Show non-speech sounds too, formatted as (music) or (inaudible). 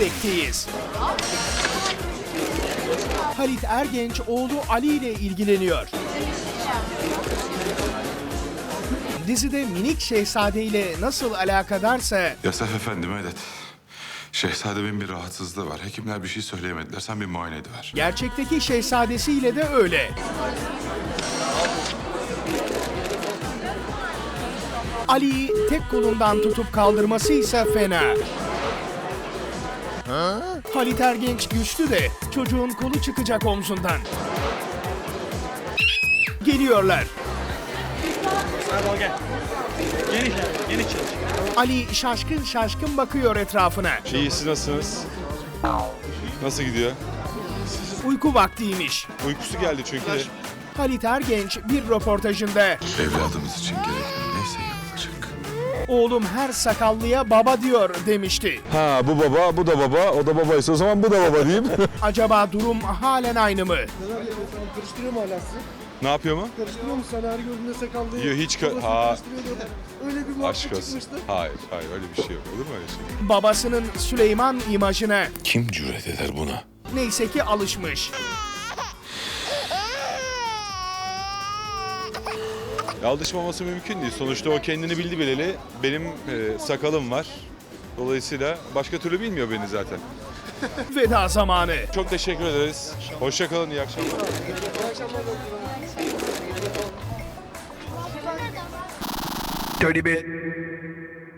Bebek'teyiz. Halit Ergenç oğlu Ali ile ilgileniyor. Dizide minik şehzade ile nasıl alakadarsa Yasaf Efendi Medet. Şehzademin bir rahatsızlığı var. Hekimler bir şey söyleyemediler. Sen bir muayene ediver. gerçekteki şehzadesiyle de öyle. Ali'yi tek kolundan tutup kaldırması ise fena. Halit Ergenç güçlü de çocuğun kolu çıkacak omzundan. Geliyorlar. Erdal gel. Geniş, geniş çalış. Ali şaşkın şaşkın bakıyor etrafına. İyi siz nasılsınız? Nasıl gidiyor? Uyku vaktiymiş. Uykusu geldi çünkü. Halit Ergenç bir röportajında Evladımız için gereken neyse yapılacak. Oğlum her sakallıya baba diyor demişti. Ha bu baba, bu da baba, o da babaysa o zaman bu da baba diyeyim. (laughs) (laughs) Acaba durum halen aynı mı? Karıştırıyor mu hala sizi? ne yapıyor mu? Karıştırıyor mu sana her gördüğünde sakallı? Yok, hiç ka- ha. Öyle bir muhabbet Aşk olsun. çıkmıştı. Hayır, hayır öyle bir şey yok. Olur mu öyle şey? Babasının Süleyman imajına Kim cüret eder buna? neyse ki alışmış. Ya alışmaması mümkün değil. Sonuçta o kendini bildi bileli. Benim e, sakalım var. Dolayısıyla başka türlü bilmiyor beni zaten. (laughs) Veda zamanı. Çok teşekkür ederiz. Hoşça kalın, iyi akşamlar. Tony